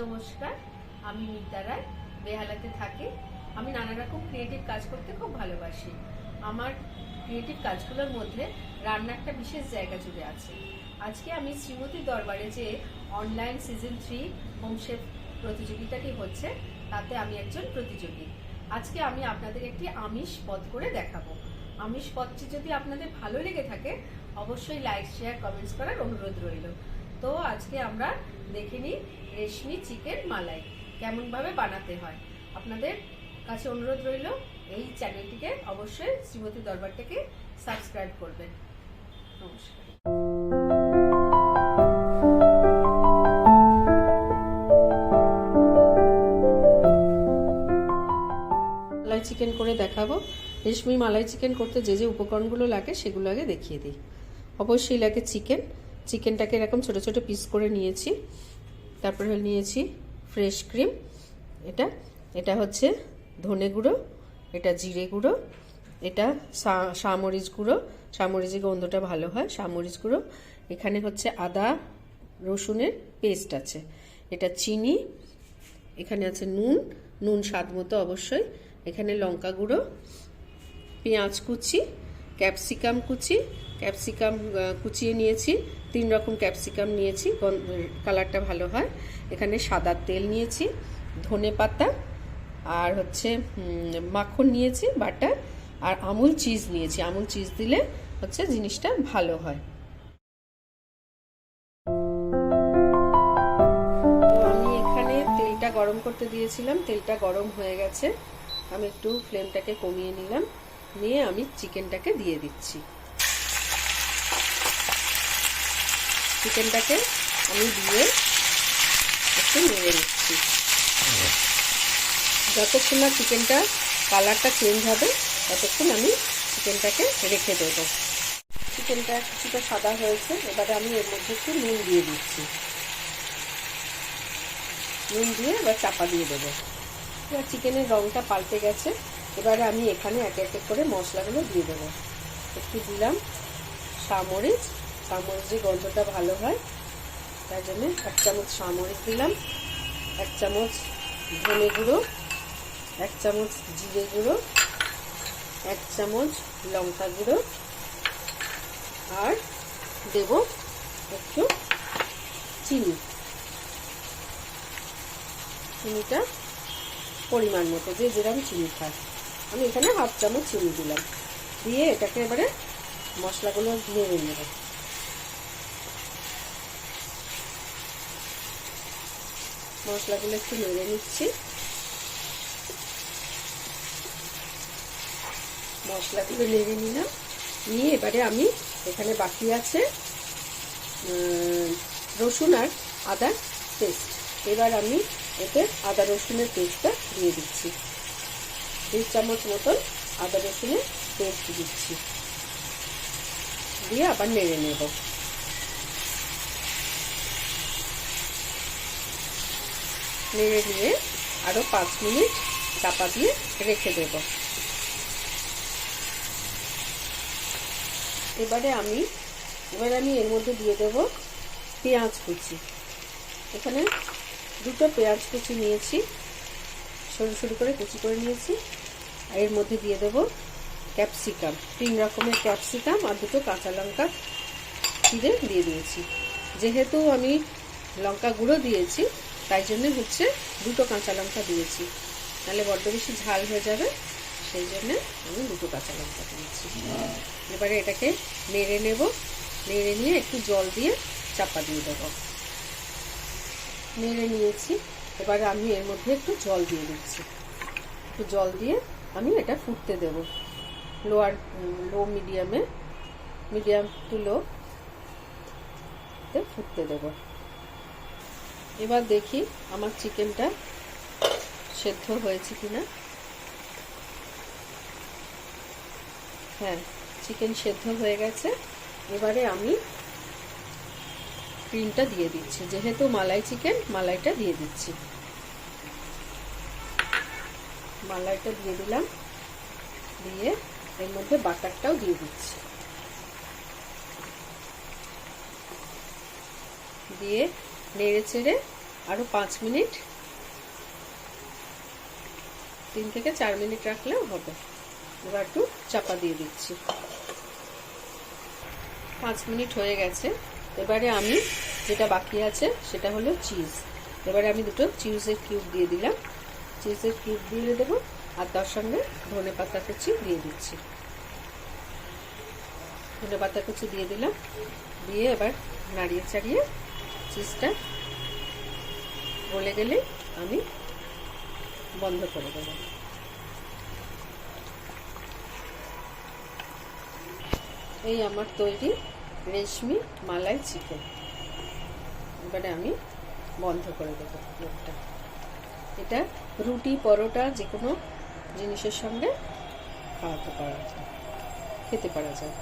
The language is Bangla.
নমস্কার, আমি মিতা রায়, বেহালাতে থাকি। আমি নানা রকম ক্রিয়েটিভ কাজ করতে খুব ভালোবাসি। আমার ক্রিয়েটিভ কাজগুলোর মধ্যে রান্না একটা বিশেষ জায়গা জুড়ে আছে। আজকে আমি শ্রীমতী দরবারে যে online season three home chef প্রতিযোগিতাটি হচ্ছে, তাতে আমি একজন প্রতিযোগী। আজকে আমি আপনাদের একটি আমিষ পদ করে দেখাবো। আমিষ পদটি যদি আপনাদের ভালো লেগে থাকে, অবশ্যই লাইক শেয়ার কমেন্টস করার অনুরোধ রইল। তো আজকে আমরা দেখে নিই রেশমি চিকেন মালাই। কেমনভাবে বানাতে হয়? আপনাদের কাছে অনুরোধ রইল, এই চ্যানেলটিকে অবশ্যই শ্রীমতী দরবারটাকে সাবস্ক্রাইব করবেন। নমস্কার। মালাই চিকেন করে দেখাবো। রেশমি মালাই চিকেন করতে যে যে উপকরণগুলো লাগে সেগুলো আগে দেখিয়ে দিই। অবশ্যই লাগে চিকেন। চিকেনটাকে এরকম ছোট ছোট পিস করে নিয়েছি। তারপরে নিয়েছি ফ্রেশ ক্রিম এটা এটা হচ্ছে ধনে গুঁড়ো, এটা জিরে গুঁড়ো, এটা সামরিচ গুঁড়ো। সামরিচের গন্ধটা ভালো হয় সামরিচ গুঁড়ো। এখানে হচ্ছে আদা, রসুনের পেস্ট আছে। এটা চিনি, এখানে আছে নুন নুন স্বাদ মতো অবশ্যই। এখানে লঙ্কা গুঁড়ো, পেঁয়াজ কুচি, ক্যাপসিকাম কুচি ক্যাপসিকাম কুচিয়ে নিয়েছি। তিন রকম ক্যাপসিকাম নিয়েছি। কালারটা ভালো হয়। এখানে সাদা তেল নিয়েছি, ধনে পাতা, আর হচ্ছে মাখন নিয়েছি, বাটার, আর আমুল চিজ নিয়েছি। আমুল চিজ দিলে হচ্ছে জিনিসটা ভালো হয়। আমি এখানে তেলটা গরম করতে দিয়েছিলাম। তেলটা গরম হয়ে গেছে। আমি একটু ফ্লেমটাকে কমিয়ে নিলাম। নিয়ে আমি চিকেনটাকে দিয়ে দিচ্ছি। চিকেনটাকে আমি দিয়ে একটু নেড়ে নিচ্ছি। যতক্ষণ না চিকেনটা কালারটা চেঞ্জ হবে, ততক্ষণ আমি চিকেনটাকে রেখে দেবো। চিকেনটা কিছুটা সাদা হয়েছে, এবারে আমি এর মধ্যে একটু নুন দিয়ে দিচ্ছি। নুন দিয়ে এবার চাপা দিয়ে দেবো। এবার চিকেনের রঙটা পাল্টে গেছে, এবারে আমি এখানে একে একে করে মশলাগুলো দিয়ে দেবো। একটু দিলাম সামরিচ সামরিচের গন্ধটা ভালো হয়, তার জন্য এক চামচ সামরিচ দিলাম, এক চামচ ধনে গুঁড়ো, এক চামচ জিরে গুঁড়ো, এক চামচ লঙ্কা গুঁড়ো, আর দেব একটু চিনি। চিনিটা পরিমাণ মতো, যে যেরকম চিনি খায়। আমি এখানে হাফ চামচ চিনি দিলাম। দিয়ে এটাকে এবারে মশলাগুলো নেড়ে নেব। মশলাগুলো একটু নেড়ে নিচ্ছি। মশলাগুলো নেড়ে নিলাম। নিয়ে এবারে আমি এখানে বাকি আছে রসুন আর আদার পেস্ট। এবার আমি এতে আদা রসুনের পেস্টটা দিয়ে দিচ্ছি। দুই চামচ মতন আদা রসুনের পেস্ট দিচ্ছি। দিয়ে আবার নেড়ে নেব। নেড়ে নিয়ে আরও পাঁচ মিনিট চাপা দিয়ে রেখে দেব। এবারে আমি এবারে আমি এর মধ্যে দিয়ে দেব পেঁয়াজ কুচি। এখানে দুটো পেঁয়াজ কুচি নিয়েছি, সরু সরু করে কুচি করে নিয়েছি। আর এর মধ্যে দিয়ে দেবো ক্যাপসিকাম। তিন রকমের ক্যাপসিকাম আর দুটো কাঁচা লঙ্কা চিড়ে দিয়ে দিয়েছি। যেহেতু আমি লঙ্কা গুঁড়ো দিয়েছি তাই জন্য হচ্ছে দুটো কাঁচা লঙ্কা দিয়েছি। তাহলে বড্ড বেশি ঝাল হয়ে যাবে, সেই জন্য আমি দুটো কাঁচা লঙ্কা দিয়েছি। এবারে এটাকে নেড়ে নেব, নেড়ে নিয়ে একটু জল দিয়ে চাপা দিয়ে দেবো। নেড়ে নিয়েছি, এবারে আমি এর মধ্যে একটু জল দিয়ে দিচ্ছি। একটু জল দিয়ে আমি এটা ফুটতে দেব। লোয়ার, লো মিডিয়ামে, মিডিয়াম টু লো ফুটতে দেব। এবার দেখি আমার চিকেনটা সেদ্ধ হয়েছে কিনা। হ্যাঁ চিকেন সেদ্ধ হয়ে গেছে। এবারে আমি ক্রিমটা দিয়ে দিচ্ছি। যেহেতু মালাই চিকেন, মালাইটা দিয়ে দিচ্ছি। মালাইটা দিয়ে দিলাম। দিয়ে এর মধ্যে বাটারটাও দিয়ে দিচ্ছি। দিয়ে নেড়ে চেড়ে আরও পাঁচ মিনিট, তিন থেকে চার মিনিট রাখলেও হবে। এবার একটু চাপা দিয়ে দিচ্ছি। পাঁচ মিনিট হয়ে গেছে। এবারে আমি যেটা বাকি আছে সেটা হলো চিজ। এবারে আমি দুটো চিজের কিউব দিয়ে দিলাম। চিজের কিউব দিয়ে দেবো আর তার সঙ্গে ধনে পাতা কুচি দিয়ে দিচ্ছি। ধনে পাতা কুচি দিয়ে দিলাম। দিয়ে এবার নাড়িয়ে চাড়িয়ে চিজটা গলে গেলে আমি বন্ধ করে দেবো। এই আমার তৈরি রেশমি মালাই চিকেন। এবারে আমি বন্ধ করে দেবো মুখটা এটা রুটি, পরোটা যে কোনো জিনিসের সঙ্গে খাওয়াতে পারা যায়, খেতে পারা যায়।